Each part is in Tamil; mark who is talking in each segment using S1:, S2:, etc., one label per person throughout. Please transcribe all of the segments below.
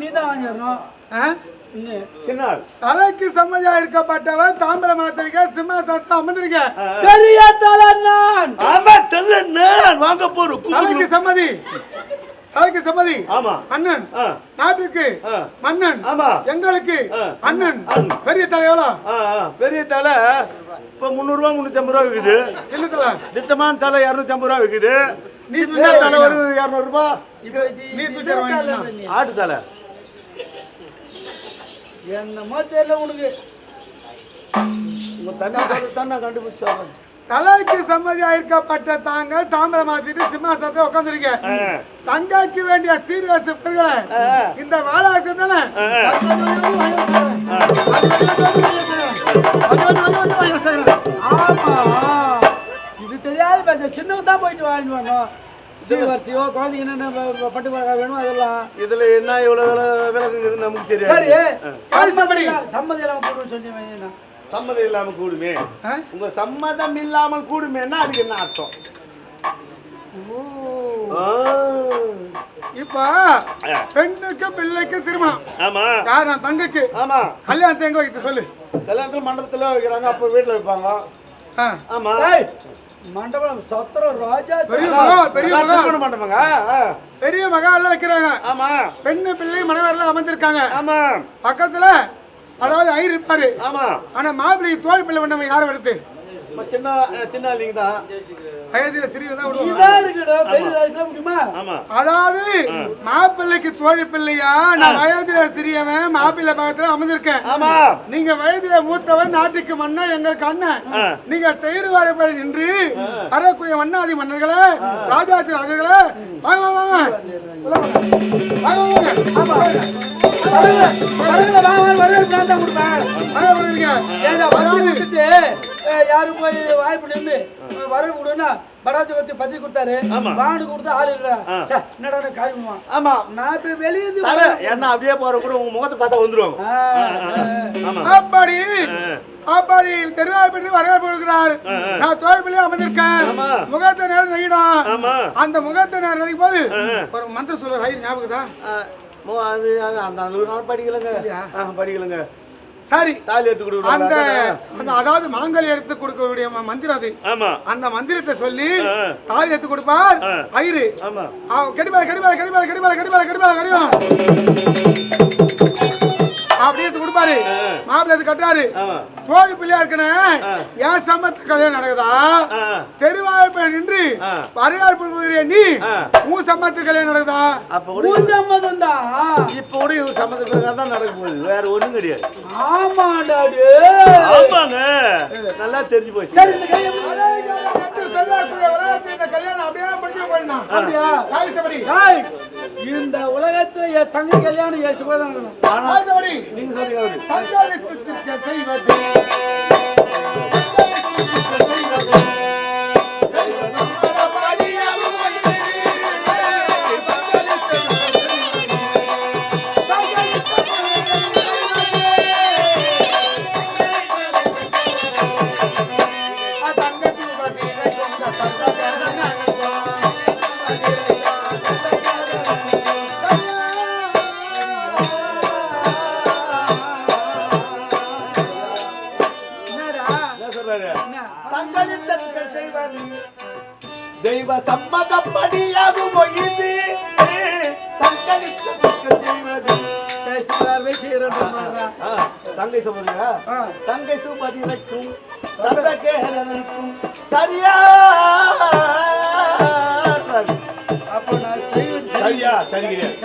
S1: நீ தான் வாங்கிடணும்
S2: தலைக்கு சம்மதியா இருக்கப்பட்டவன் தாம்பரம் மாத்திருக்க சிம்மாசனத்தை அமர்ந்திருக்க.
S1: பெரிய தலைநான்.
S3: ஆமா தெரியல நான் வாங்க போறோம்.
S2: தலைக்கு சம்மதி. தலைக்கு சம்மதி.
S3: ஆமா.
S2: அண்ணன். நாட்டுக்கு. மன்னன்.
S3: ஆமா.
S2: எங்களுக்கு. அண்ணன். பெரிய தலை எவ்வளோ?
S3: ஆ, ஆ. பெரிய தலை இப்ப முந்நூறுரூவா முந்நூற்றம்பது ரூபா விற்குது
S2: சின்ன தலை
S3: திட்டமான தலை இரநூத்தம்பது ரூபா விற்குது
S2: நீ
S3: தலை ஒரு இரநூறுபா.
S2: நீ தூக்கி வாங்கிக்கலாம்
S3: ஆட்டு தலை.
S1: என்னமோ தெரியல உனக்கு
S3: உங்க தண்ணி தான் நான் கண்டுபிடிச்சு சொல்றேன்.
S2: தலைக்கு சம்மதியா இருக்கப்பட்ட தாங்க தாம்பரம் மாத்திட்டு சிம்மாசனத்தை உட்காந்துருக்க
S3: ஆ,
S2: தங்காய்க்கு வேண்டிய சீர்வரிசை பெருகளை. இந்த வாழா இருக்கு தானே
S1: ஆமா. இது தெரியாத பேச சின்னவங்க தான் போயிட்டு வாங்கிட்டு வரணும். குழந்தைங்க என்ன பட்டு வேணும் அதெல்லாம்.
S3: இதுல என்ன இவ்வளவு விலை விலகுங்கிறது நமக்கு தெரியாது.
S1: சம்மதி எல்லாம் போடுன்னு சொன்னீங்க
S3: சம்மதம் இல்லாம கூடுமே? உங்க சம்மதம் இல்லாமல் கூடுமேன்னா அதுக்கு என்ன அர்த்தம்.
S2: இப்ப. பெண்ணுக்கு பிள்ளைக்கு திருமணம்.
S3: ஆமா.
S2: நான் தங்கைக்கு?
S3: ஆமா.
S2: கல்யாணத்தை எங்க வைக்க சொல்லு.
S3: கல்யாணத்துல மண்டபத்துல வைக்கிறாங்க அப்ப வீட்டுல வைப்பாங்க. ஆமா.
S1: மண்டபம் சத்திரம் ராஜா
S2: பெரிய மகால் பெரிய
S3: திருமண மண்டபங்க? ஆ.
S2: பெரிய மகால்ல வைக்கிறாங்க
S3: ஆமா.
S2: பெண்ணு பிள்ளை மனைவரில் அமர்ந்திருக்காங்க.
S3: ஆமா.
S2: பக்கத்துல அதாவது ஐயர் இருப்பாரு.
S3: ஆமா.
S2: ஆனா மாப்பிள்ளை தோல் பிள்ளை பண்ணவன் யாரை வருது?
S3: சின்ன சின்ன நீங்க தான்.
S2: வயதுல சிறிய தான் விடுவாங்க
S1: இதான் இருக்குடா பெரிய ராஜா முடியுமா
S3: ஆமா
S2: அதாவது மாப்பிள்ளைக்கு தோழி பிள்ளையா நான் வயதுல சிறியவன் மாப்பிள்ளை பக்கத்துல அமர்ந்திருக்கேன்
S3: ஆமா
S2: நீங்க வயதுல மூத்தவன் நாட்டுக்கு மன்னா எங்களுக்கு அண்ணன். நீங்க தெயிறு வாழப்படி நின்று வரக்கூடிய மன்னாதி மன்னர்களே ராஜாதி ராஜர்களே வாங்க வாங்க வாங்க வாங்க. வாங்க
S1: யாரும் போய் வாய்ப்பு நின்று வரவு விடுன்னா படாச்சு பத்தி பத்தி கொடுத்தாரு. வாண்டு கொடுத்தா ஆள் இல்ல. என்னடா நான் காரி பண்ணுவான்
S3: ஆமா.
S1: நான் இப்ப வெளியே
S3: என்ன அப்படியே போற கூட உங்க முகத்தை பார்த்தா வந்துருவாங்க.
S2: அப்படி அப்படி தெருவாய்ப்படி வரவேற்பு கொடுக்கிறார். நான் தோல் பிள்ளை அமர்ந்திருக்கேன்.
S3: ஆமா.
S2: முகத்தை நேரம்
S3: ஆமா.
S2: அந்த முகத்தை நேரம் நினைக்கும் போது ஒரு மந்திரம் சொல்ற ஞாபகம் தான்
S3: அது அந்த நூறு நாள் படிக்கலங்க. படிக்கலங்க.
S2: சரி.
S3: தாலி எடுத்து கொடுக்குறாங்க
S2: அந்த அந்த அதாவது மாங்கல்யம் எடுத்து கொடுக்கக்கூடிய மந்திரம் அது.
S3: ஆமா.
S2: அந்த மந்திரத்தை சொல்லி. தாலி எடுத்து கொடுப்பார்
S3: ஆ.
S2: ஐயரு
S3: ஆமா.
S2: கடிபால கடிபால கடிபால கடிபால கடிபால கடிபால கடிவாம் அப்படி எடுத்து கொடுப்பாரு. மாப்பிள்ளை கட்டுறாரு. தோழி பிள்ளையா இருக்கணும் என் சம்பத்து கல்யாணம் நடக்குதா?
S3: ஆ,
S2: தெருவாய்ப்பு நின்று கொடுக்கிற நீ. உன் சம்பத்து கல்யாணம் நடக்குதா?
S3: அப்ப கூட
S1: மூஞ்சம்மதம் தான்
S3: இப்ப கூட இவங்க சம்மந்த பிரகாரம் தான் நடக்க போகுது. வேற ஒண்ணும் கிடையாது.
S1: ஆமாடா
S3: ஆமாங்க. நல்லா தெரிஞ்சு போச்சு.
S1: சரி இந்த
S2: கல்யாணம் அப்படியே போயிடணும்.
S1: அப்படியா? இந்த உலகத்துல என் தங்க கல்யாணம் ஏசு போய் தான் நடக்கணும்
S3: ஆனா
S2: தாலி சபடி.
S3: நீங்க
S2: தங்களுக்கு செய்வது.
S3: சொல்றாரு.
S1: என்ன?
S3: தங்களின் தங்கள் செய்வது தெய்வ சம்மதப்படியாகுமோ இது தங்களின் தங்கள் செய்வது
S1: பேசுகிறார் செய்யறேன்
S3: ஆ, தங்கை சொல்றீங்க
S1: ஆ.
S3: தங்கை சந்தகேரனுக்கும் சரியா?
S1: அப்போ நான்
S3: சரியா? சரி கிடையாது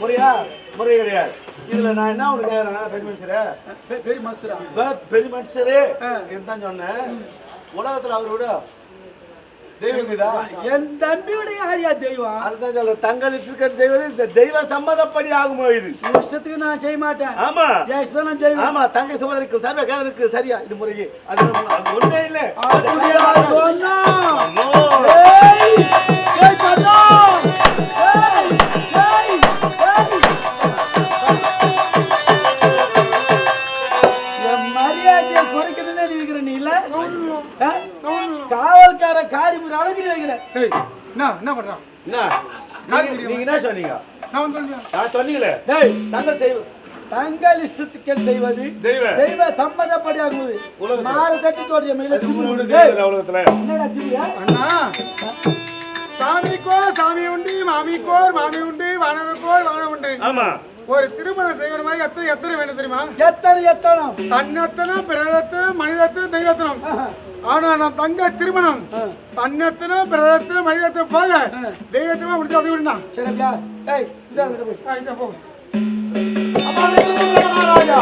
S3: முறையா? முறை கிடையாது இதுல நான் என்ன உனக்கு கேக்குறேன் பெரிய மனுஷரே?
S1: பெரிய
S3: இப்ப பெரிய மனுஷரே. இருந்தான் சொன்னேன். உலகத்துல அவரோட
S1: என் தம்பியோட யாரியா தெய்வம்.
S3: அதுதான் சொல்ல தங்கள் செய்வது இந்த தெய்வ சம்மதப்படி ஆகுமோ இது?
S1: இஷ்டத்துக்கு நான் செய்ய மாட்டேன்.
S3: ஆமா.
S1: இஷ்டம் நான் செய்வேன்?
S3: ஆமா தங்கை சுமதருக்கு சர்வ கேதருக்கு சரியா? இது முறையே. அது ஒண்ணே இல்ல.
S1: காரி அழகு வைக்கிற
S2: ஏய், என்ன என்ன பண்றான்
S3: என்ன? நீங்க- நீங்க என்ன சொன்னீங்க?
S2: நான் சொல்லுவேன்.
S3: நான் சொன்னீங்களே.
S1: டேய்.
S3: தங்க செய்வ
S1: தங்கள் இஷ்டத்துக்கே செய்வது
S3: தெய்வ.
S1: தெய்வ சம்மதப்படியாகுவது.
S3: உலகத்துல.
S1: மாறு தட்டி தோற்றிய மேல
S3: உலகத்துல.
S1: என்னடா திமியா
S2: அண்ணா. சாமிக்கோ சாமி உண்டு மாமிக்கோர் மாமி உண்டு வானவருக்கோர் வானம் உண்டு
S3: ஆமா.
S2: ஒரு திருமணம் செய்யணுமா எத்தனை எத்தனை வேணும் தெரியுமா?
S1: எத்தனை எத்தனை?
S2: தன்னத்தனம் பிறரத்தனம் மனிதத்தனம் தெய்வத்தனம். ஆனா நம் தங்க திருமணம். தன்னத்தனம் பிறரத்தனம் மனிதத்தனம் போக தெய்வத்தனம் முடிச்சு அப்படி விடுனா
S1: சரியா? டேய் இதான்
S2: போ.
S3: அப்பா, ராஜா?